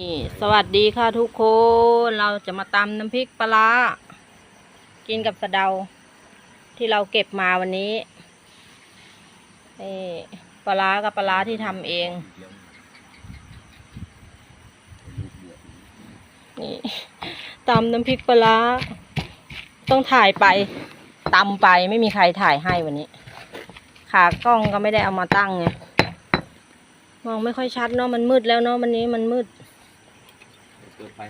นี่สวัสดีค่ะทุกคน เราจะมาตำน้ำพริกปลากินกับสะเดา ที่เราเก็บมาวันนี้นี่ปลาร้ากับปลาร้าที่ทำเอง นี่ตำน้ำพริกปลาต้องถ่ายไปตำไปไม่มีใครถ่ายให้วันนี้ ขากล้องก็ไม่ได้เอามาตั้งไงมองไม่ค่อยชัดเนาะมันมืดแล้วเนาะวันนี้มันมืด ปิดไฟ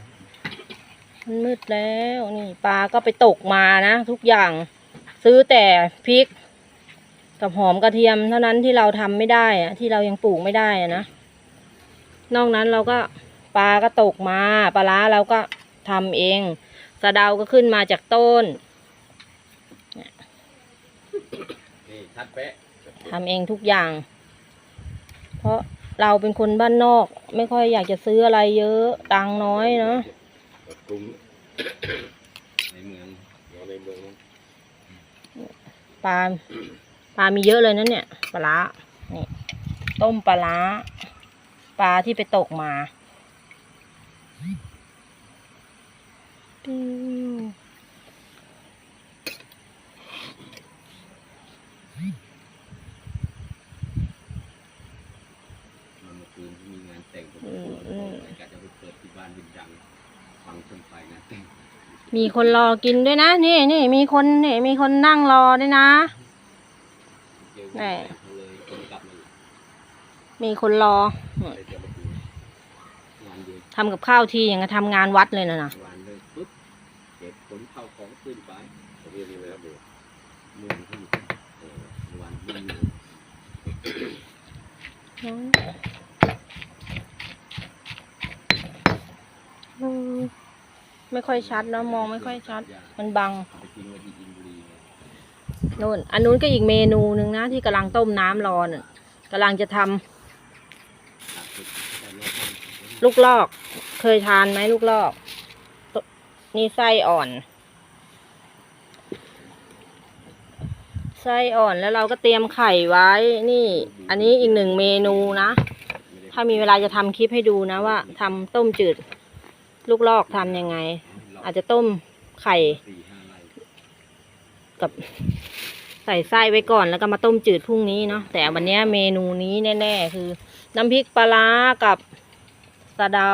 มันมืดแล้วนี่ปลาก็ไปตกมานะทุกอย่างซื้อแต่พริก กับหอมกระเทียม เท่านั้นที่เราทำไม่ได้อะที่เรายังปลูกไม่ได้อะนะนอกนั้นเราก็ปลาก็ตกมาปลาร้าเราก็ทำเองสะเดาก็ขึ้นมาจากต้นนี่ชัดเป๊ะทำเองทุกอย่าง เพราะเราเป็นคนบ้านนอก ไม่ค่อยอยากจะซื้ออะไรเยอะ ตังค์น้อยเนาะกรุงในเมืองเราในเมืองปลาปลามีเยอะเลยนะเนี่ยปลาร้านี่ต้มปลาร้าปลาที่ไปตกมา ปิ้ว มันเมื่อคืนที่มีงานแต่งผม อืมอืม กะจะไปเปิดที่ บ้านดินดังฟังคนไฟงานแต่งมีคนรอกินด้วยนะ นี่นี่มีคนนี่มีคนนั่งรอด้วยนะเจอแน่งานแต่งเขาเลยคนกลับมาอีกมีคนรอเลยเดี๋ยวมาดูงานเดียวทำกับข้าวทีอย่างกับทำงานวัดเลยนะนะวานเลยปุ๊บเก็บขนเข้าของขึ้นไปผมเรียนนี่เลยครับเดี๋ยวเมืองที่เออวันที่มี อืม ไม่ค่อยชัดนะมองไม่ค่อยชัด มันบังเอาไปทิ้งไว้ที่อินบุรีไงนู่นอันนู้นก็อีกเมนูหนึ่งนะที่กำลังต้มน้ำรอน่ะกำลังจะทำตัดไปแต่รอบบ้านลูกลอก เคยทานไหมลูกลอกตนี่ไส้อ่อน ไส้อ่อนแล้วเราก็เตรียมไข่ไว้นี่ อันนี้อีกหนึ่งเมนูนะ ไม่ได้ ถ้ามีเวลาจะทำคลิปให้ดูนะว่าทำต้มจืด ลูกลอกทำยังไง อาจจะต้มไข่ กับใส่ไส้ไว้ก่อนแล้วก็มาต้มจืดพรุ่งนี้เนาะแต่วันนี้เมนูนี้แน่ๆคือ น้ำพริกปลาร้ากับสะเดา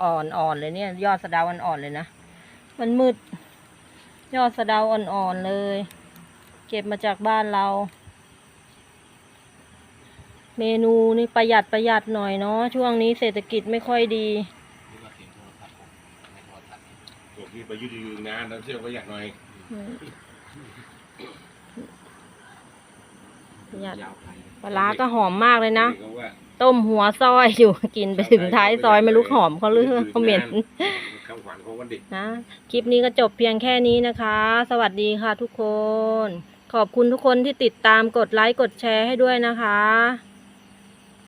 อ่อนๆเลยเนี่ย ยอดสะเดาอ่อนๆเลยนะมันมืด ยอดสะเดาอ่อนๆเลย เก็บมาจากบ้านเรา เมนูนี่ประหยัดประหยัดหน่อยเนาะช่วงนี้เศรษฐกิจไม่ค่อยดี นี่ว่าเสียงโทรศัพท์ผมในโทรศัพท์พวกที่ไปยืดยืนงานน้ำเชื่อประหยัดหน่อยอืมประหยัดยาวไปปลาร้าก็หอมมากเลยนะเขาว่าต้มหัวซอยอยู่ กินไปถึงท้ายซอยไม่รู้หอมเขาหรือเขาเหม็น คำขวัญของวันเด็ก นะคลิปนี้ก็จบเพียงแค่นี้นะคะ สวัสดีค่ะทุกคน ขอบคุณทุกคนที่ติดตามกดไลค์กดแชร์ให้ด้วยนะคะ